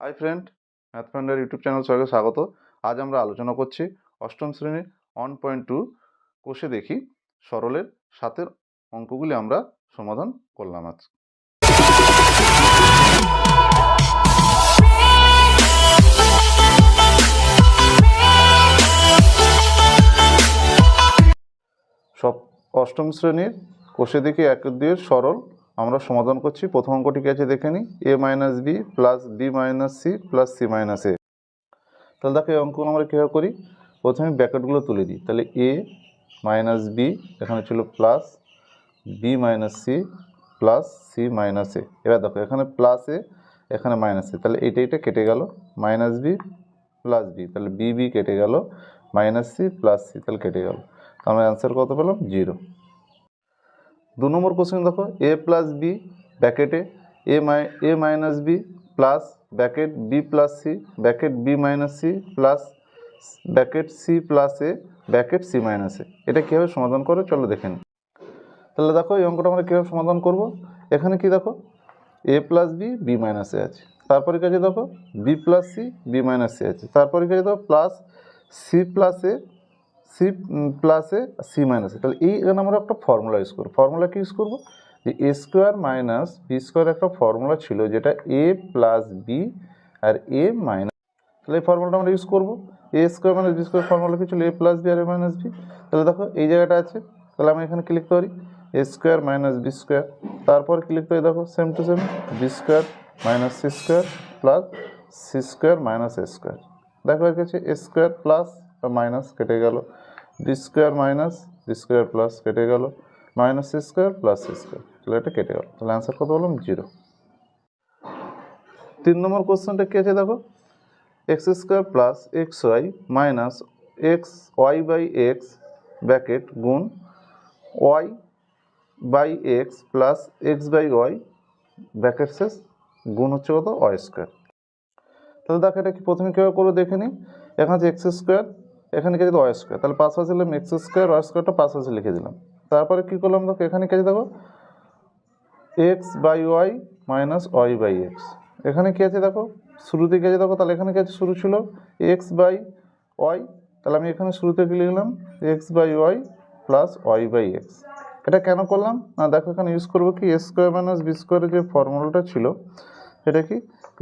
Hi friend math YouTube channel সবাইকে স্বাগত। আজ আমরা আলোচনা করছি অষ্টম শ্রেণির ওয়ান পয়েন্ট টু কোষে দেখি সরলের সাতের অঙ্কগুলি আমরা সমাধান করলাম আজ। সব অষ্টম শ্রেণির কোষে দেখি এক দিয়ে সরল আমরা সমাধান করছি। প্রথম অঙ্কটি কি আছে দেখে নিই A minus B plus B minus C plus C minus A তাহলে দেখো এই অঙ্কগুলো আমরা কীভাবে করি? প্রথমে ব্র্যাকেটগুলো তুলে দিই। তাহলে এ মাইনাস বি এখানে ছিল plus B minus C plus C minus A এবার দেখো, এখানে প্লাস এ এখানে মাইনাস এ তাহলে এইটা এটা কেটে গেল। মাইনাস বি প্লাস বি তাহলে বি বি কেটে গেল। মাইনাস সি প্লাস সি তাহলে কেটে গেল। আমরা অ্যান্সার কত পেলাম? জিরো দু নম্বর কোশ্চেন দেখো A plus B ব্যাকেটে A A minus B plus bracket B plus C bracket B minus C plus bracket C plus A bracket C minus A এটা কীভাবে সমাধান করে? চলো দেখে নিই। তাহলে দেখো, এই অঙ্কটা আমরা কীভাবে সমাধান করব? এখানে কি দেখো A plus B B minus A আছে। তারপরে কাছে দেখো B plus C B minus C আছে। তারপরে কাছে দেখো plus C plus A C প্লাসে সি মাইনাসে। তাহলে এই এখানে আমরা একটা ফর্মুলা ইউজ করব। ফর্মুলা কি ইউজ করব? যে A square minus B square একটা ফর্মুলা ছিল যেটা এ প্লাস বি আর এ মাইনাস তাহলে এই ফর্মুলাটা আমরা ইউজ করব। A square minus B square formula কি ছিল? এ প্লাস বি আর এ মাইনাস বি। তাহলে দেখো এই জায়গাটা আছে। তাহলে আমি এখানে কি লিখতে পারি? A square minus B square. তারপর কি লিখতে পারি? দেখো same to same B square minus C square plus C square minus A square. দেখো এর কাছে এ স্কোয়ার প্লাস মাইনাস কেটে গেল। B square minus B square plus কেটে গেল। মাইনাস স্কোয়ার প্লাস স্কোয়ার তাহলে এটা কেটে গেল। তাহলে অ্যান্সার কত বললাম জিরো তিন নম্বর কোশ্চেনটা কী আছে দেখো? X square plus X Y minus X Y by X bracket গুণ Y by X plus X by Y bracket শেষ। গুণ হচ্ছে কত? ওয়াই স্কোয়ার তাহলে দেখো এটা কি প্রথমে কীভাবে করে দেখে নিই। এখানে আছে এক্স স্কোয়ার এখানে কে ওয়াই স্কোয়ার তাহলে পাশাপাশি লিখলাম এক্স স্কোয়ার ওয়াই স্কোয়ারটা পাশাপাশি লিখে দিলাম। তারপরে কী করলাম দেখো, এখানে কে দেখো X by Y minus Y by X এখানে কী আছে দেখো? শুরুতে কী আছে দেখো? তাহলে এখানে কী আছে? শুরু ছিল এক্স বাই ওয়াই তাহলে আমি এখানে শুরুতে কী লিখলাম? X by Y plus Y by X এটা কেন করলাম? না, দেখো এখানে ইউজ করব কি? এ স্কোয়ার মাইনাস বি স্কোয়ারের যে ফর্মুলাটা ছিল সেটা কি?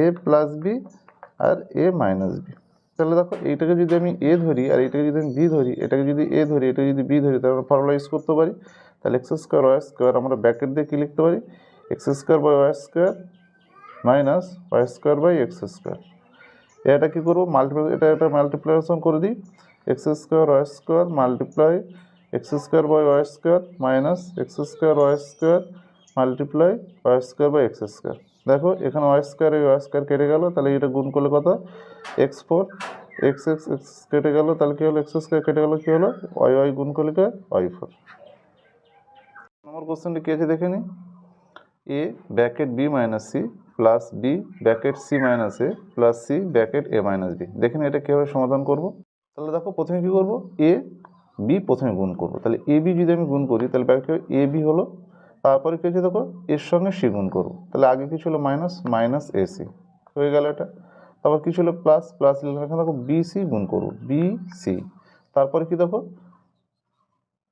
এ প্লাস বি আর এ মাইনাস বি তাহলে দেখো এইটাকে যদি আমি এ ধরি আর এইটাকে যদি আমি বি ধরি, এটাকে যদি এ ধরি এটা যদি বি ধরি, তাহলে ফর্মুলা ইউজ করতে পারি। তাহলে এক্স স্কোয়ার ওয়াই স্কোয়ার আমরা ব্যাকেট দিয়ে কী লিখতে পারি? X square by Y square minus Y square by X square এটা কী করব? মাল্টিপ্লাই এটা একটা মাল্টিপ্লিকেশন করে দিই। X square Y square multiply X square by Y square minus X square Y square multiply Y square by X square দেখো, এখানে Y square এই ওয়াই স্কোয়ার কেটে গেল, তাহলে এটা গুণ করলে কত? X four X X X কেটে গেল, তাহলে কী হলো? এক্স স্কোয়ার কেটে গেলো, কী হলো? ওয়াই ওয়াই গুণ করলে কি ওয়াই ফোর নম্বর কোশ্চেনটি কী আছে দেখে নিই A bracket B minus C plus B bracket C minus A plus C bracket A minus B দেখেন এটা কীভাবে সমাধান করব? তাহলে দেখো, প্রথমে কী করব? এ বি প্রথমে গুণ করব। তাহলে এ বি যদি আমি গুণ করি, তাহলে ব্যাকেট এ বি হলো তারপরে কী হচ্ছে দেখো? এর সঙ্গে সি গুণ করব। তাহলে আগে কি ছিল মাইনাস মাইনাস এ সি হয়ে গেল এটা। তারপর কী ছিল প্লাস প্লাস লিখলাম এখানে দেখো বি সি গুণ করব বি সি তারপরে কি দেখো?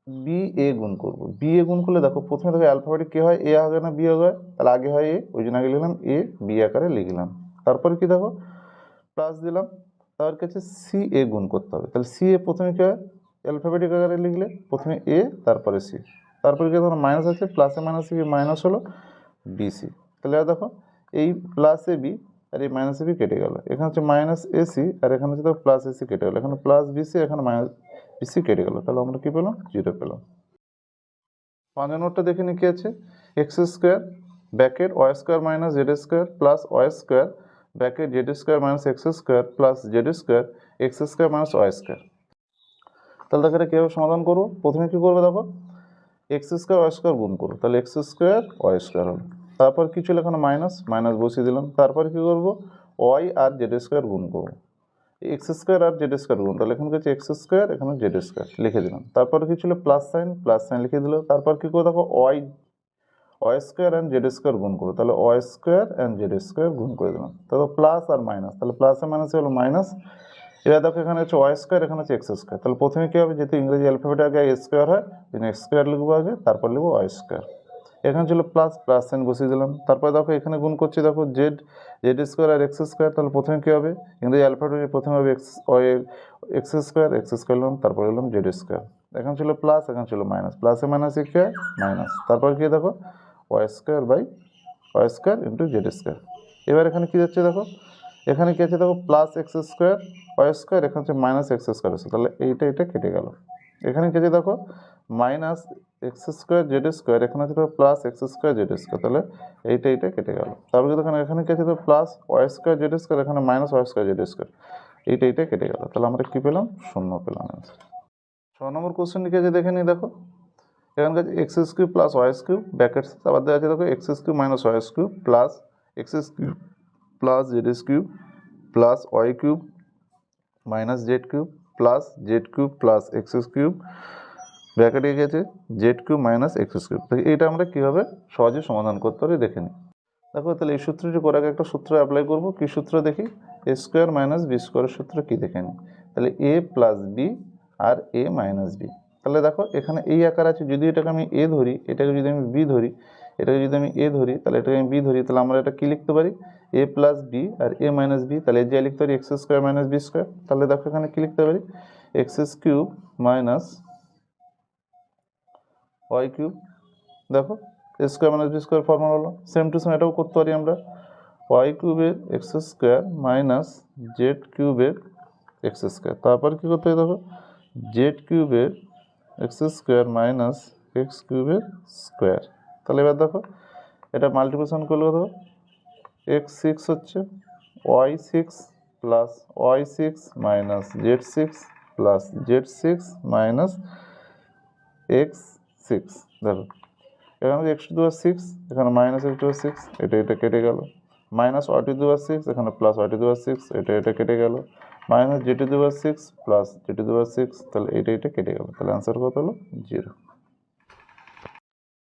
বি এ গুণ করব। বি এ গুণ করলে দেখো, প্রথমে দেখো অ্যালফাবেটিক কী হয়? এ আগে না বি আগে তাহলে আগে হয় এ ওই জন্য আগে লিখলাম এ বি আকারে লিখলাম। তারপরে কি দেখো? প্লাস দিলাম। তার কাছে সি এ গুণ করতে হবে। তাহলে সি এ প্রথমে কী হয়? অ্যালফাবেটিক আকারে লিখলে, প্রথমে এ তারপরে সি তারপরে কি ধরো মাইনাস আছে? প্লাসে মাইনাসে কি মাইনাস হলো বিসি তাহলে দেখো, এই প্লাস এ বি আর এই মাইনাস এ বি কেটে গেল। এখানে হচ্ছে মাইনাস এসি আর এখানে হচ্ছে দেখো প্লাস এসি কেটে গেলো। এখানে প্লাস বিসি এখানে মাইনাস বিসি কেটে গেলো। তাহলে আমরা কী পেলাম? জিরো পেলাম। পাঁচ নম্বরটা দেখে নিই কী আছে? X square bracket Y square minus Z square plus Y square bracket Z square minus X square plus Z square X square minus Y square তাহলে দেখো এটা কীভাবে সমাধান করব? প্রথমে কী করবে দেখো? এক্স স্কোয়ার ওয়াই স্কোয়ার গুণ করব তাহলে এক্স স্কোয়ার ওয়াই স্কোয়ার হলো তারপর কী ছিল মাইনাস মাইনাস বসিয়ে দিলাম। তারপর কী করব? ওয়াই আর জেড স্কোয়ার গুণ করব। এক্স স্কোয়ার আর জেড স্কোয়ার গুণ, তাহলে এখানে হচ্ছে এক্স স্কোয়ার এখানে জেড স্কোয়ার লিখে দিলাম। তারপর কী ছিল? প্লাস সাইন প্লাস সাইন লিখে দিল তারপর কী করে দেখো Y Y square and Z square গুণ করব। তাহলে Y square and Z square গুণ করে দিলাম। তাহলে প্লাস আর মাইনাস তাহলে প্লাস আর মাইনাস হলো মাইনাস এবার দেখো এখানে হচ্ছে ওয়াই স্কোয়ার এখানে হচ্ছে এক্স স্কোয়ার তাহলে প্রথমে কী হবে? যেহেতু ইংরেজি অ্যালফাবেট আগে স্কোয়ার হয় এক্স স্কোয়ার লিখব আগে, তারপর লিখব ওয়াই স্কোয়ার এখানে ছিল প্লাস প্লাস সাইন বসিয়ে দিলাম। তারপর দেখো এখানে গুণ করছি, দেখো জেড জেড স্কোয়ার আর এক্স স্কোয়ার তাহলে প্রথমে কী হবে? ইংরেজি অ্যালফাবেট প্রথমে হবে X Y X square X square নিলাম তারপর নিলাম জেড স্কোয়ার এখানে ছিল প্লাস এখানে ছিল মাইনাস প্লাসে মাইনাসে কী মাইনাস তারপর কি দেখো? Y square by Y square into Z square এবার এখানে কী যাচ্ছে দেখো? এখানে কী আছে? দেখো plus X square Y square এখানে হচ্ছে মাইনাস এক্স স্কোয়ার আছে। তাহলে এইটা এটা কেটে গেল। এখানে কী আছে দেখো? Minus X square Z square এখানে আছে দেখো plus X square Z square তাহলে এইটা এইটা কেটে গেল। তারপরে দেখো এখানে কী আছে? দেখো plus Y square Z square এখানে minus Y square Z square এইটা এইটা কেটে গেল। তাহলে আমরা কী পেলাম? শূন্য পেলাম ছ নম্বর কোশ্চেন আছে? দেখে নিই, দেখো। এখানে আছে? X cube plus Y cube brackets আবার দেওয়া আছে দেখো X cube minus Y cube plus X cube plus Z cube plus Y cube minus Z cube plus Z cube plus X cube ব্র্যাকেটে গেছে Z cube minus X cube এটা আমরা কীভাবে সহজে সমাধান করতে পারি দেখে নিই। দেখো তাহলে এই সূত্রটি করে আগে একটা সূত্র অ্যাপ্লাই করব। কী সূত্র দেখি? এ স্কোয়ার মাইনাস বি স্কোয়ারের সূত্র কী দেখে নিই? তাহলে এ প্লাস বি আর এ মাইনাস বি তাহলে দেখো এখানে এই আকার আছে, যদি এটাকে আমি এ ধরি, এটাকে যদি আমি বি ধরি এটাকে যদি আমি এ ধরি, তাহলে এটাকে আমি বি ধরি, তাহলে আমরা এটা কী লিখতে পারি? এ প্লাস বি আর এ মাইনাস বি তাহলে যে লিখতে পারি X square minus B square তাহলে দেখো এখানে কী লিখতে পারি? X cube minus Y cube দেখো square minus B square formula হলো। সেম টু সেম এটাও করতে পারি আমরা। ওয়াই কিউবের এক্স স্কোয়ার মাইনাস জেড কিউবের এক্স স্কোয়ার তারপর কী করতে হবে দেখো? জেড কিউবের এক্স স্কোয়ার মাইনাস এক্স কিউবের স্কোয়ার তাহলে এবার দেখো, এটা মাল্টিপ্লিকেশন করলে কত এক্স সিক্স হচ্ছে Y six plus Y six minus Z six plus Z six minus X six দেখো, এখানে X to the power six এখানে minus X the power six এটা এটা কেটে গেল। Minus Y to the power six এখানে plus Y to the power six এটা এটা কেটে গেল। Minus Z to the power six plus Z to the power six তাহলে এটা এটা কেটে গেল। তাহলে অ্যান্সার কত হলো? জিরো